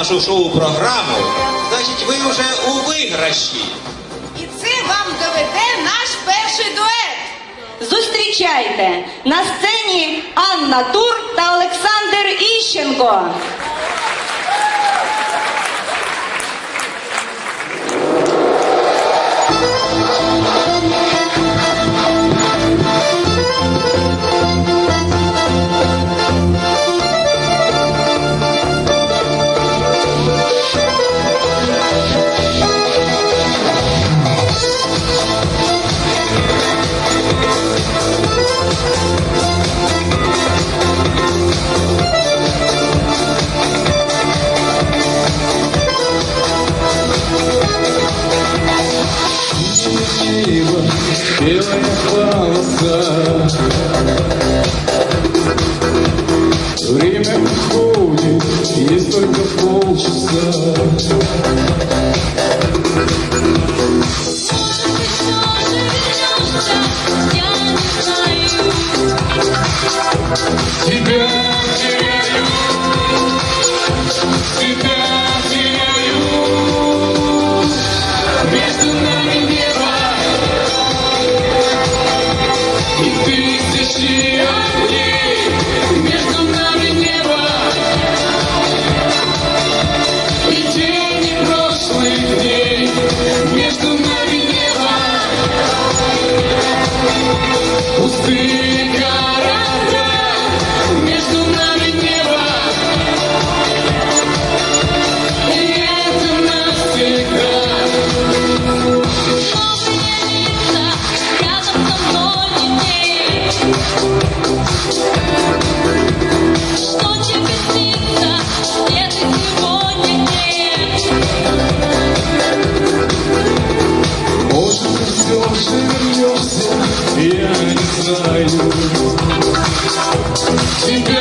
нашу шоу-програму, значить ви вже у виграші. І це вам доведе наш перший дует. Зустрічайте на сцені Анна Тур та Олександр Іщенко. Небо, белая полоса. Время уходит, есть только полчаса. Не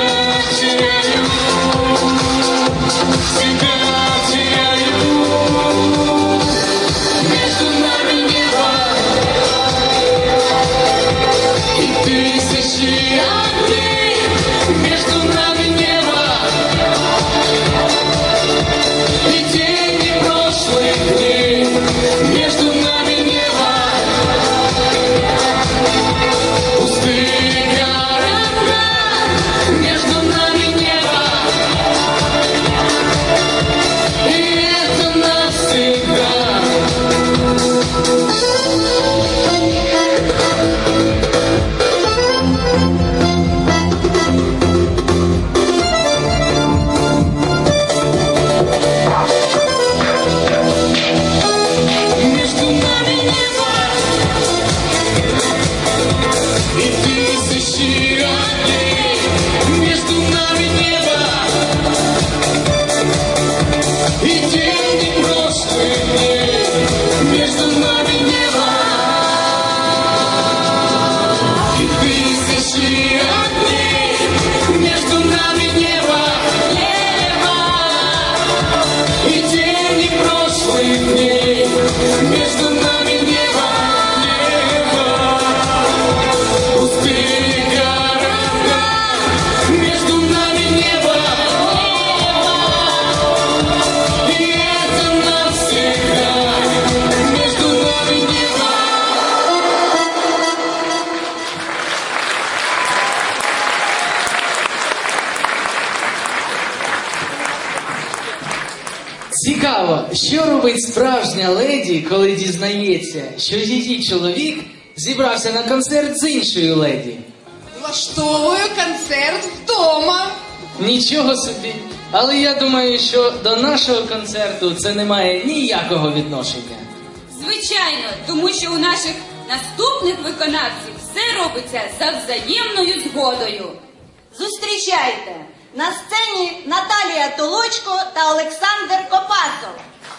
робить справжня леді, коли дізнається, що її чоловік зібрався на концерт з іншою леді. Влаштовую концерт вдома. Нічого собі. Але я думаю, що до нашого концерту це не має ніякого відношення. Звичайно, тому що у наших наступних виконавців все робиться за взаємною згодою. Зустрічайте на сцені Наталія Толочко та Олександр Копасов.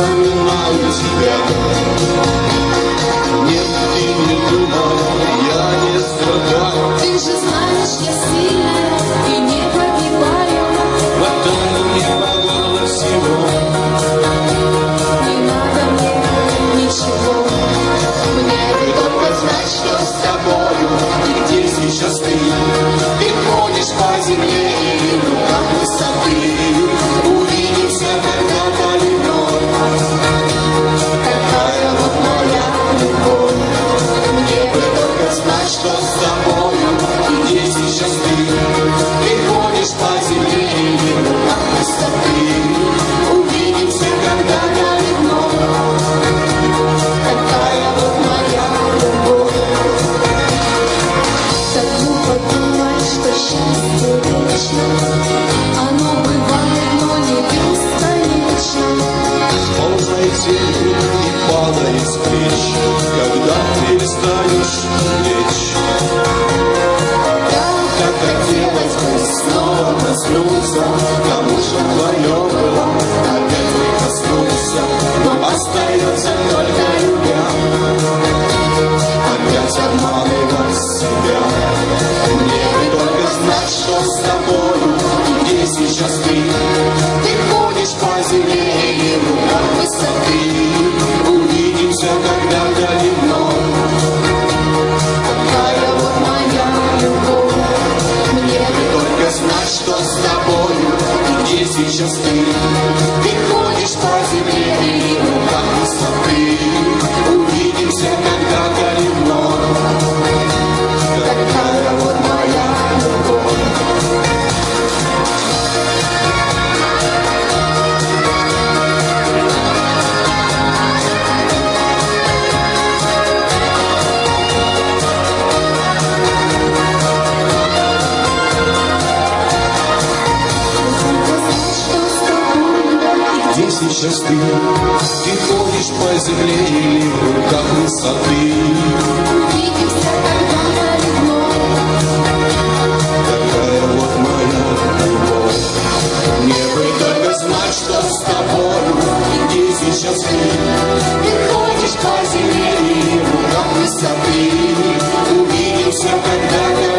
вспоминаю тебя. вернуться, кому же твое было Опять не коснулся, но остается только любя Опять обманывать себя сейчас ты Ты ходишь по земле или в руках высоты. Увидимся тогда на Такая вот моя любовь. Мне бы только знать, с тобою И сейчас ты. Ты ходишь по земле и в руках высоты. Увидимся когда-то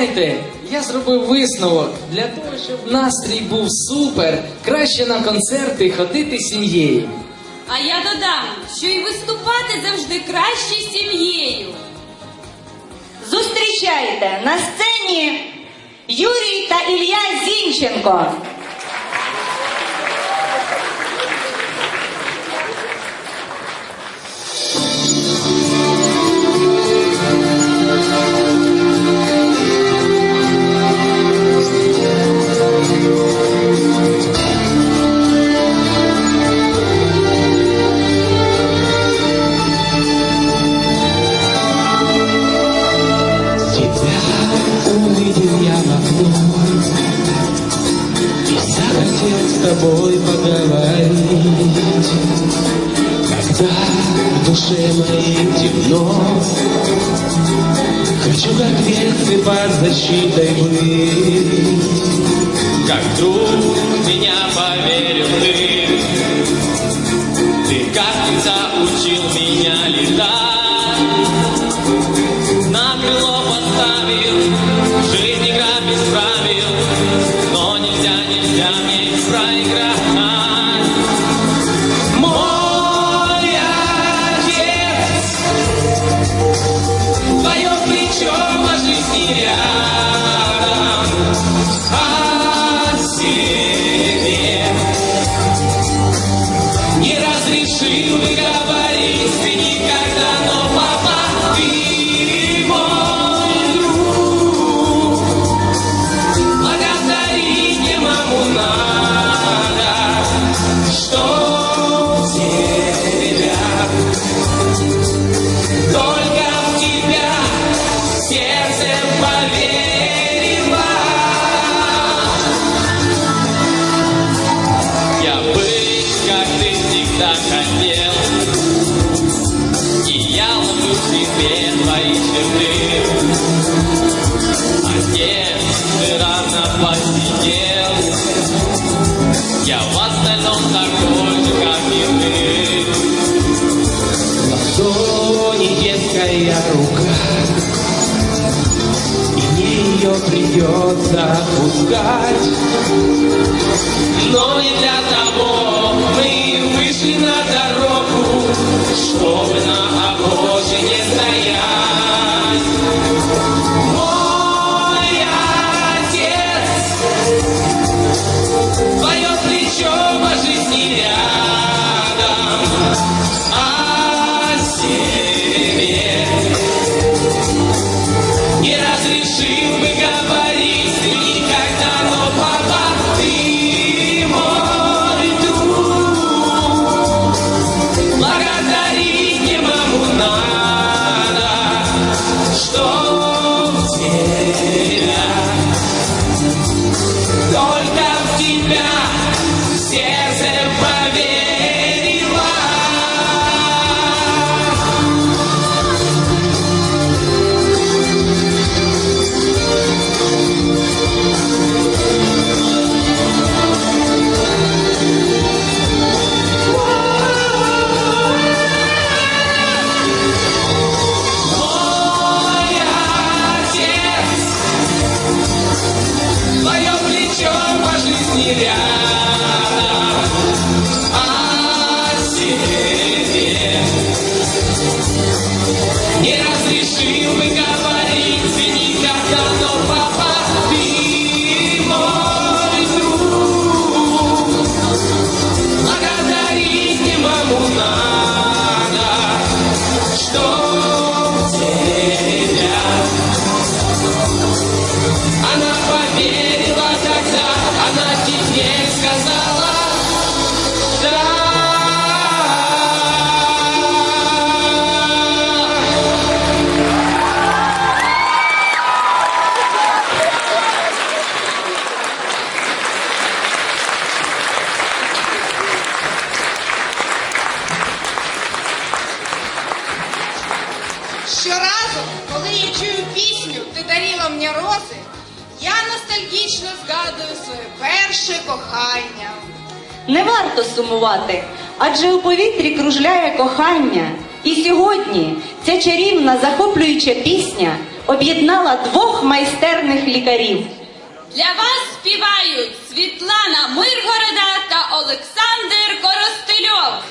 знаєте, я зробив висновок для того, щоб настрій був супер, краще на концерти ходити сім'єю. А я додам, що і виступати завжди краще сім'єю. Зустрічайте на сцені Юрій та Ілля Зінченко. в душе моей темно. Хочу, как ветви под защитой быть. Как вдруг меня поверил ты. Ты, как-то учил меня летать. коли я чую пісню, ти даріла мені рози, я ностальгічно згадую своє перше кохання. Не варто сумувати, адже у повітрі кружляє кохання. І сьогодні ця чарівна захоплююча пісня об'єднала двох майстерних лікарів. Для вас співають Світлана Миргорода та Олександр Коростильов.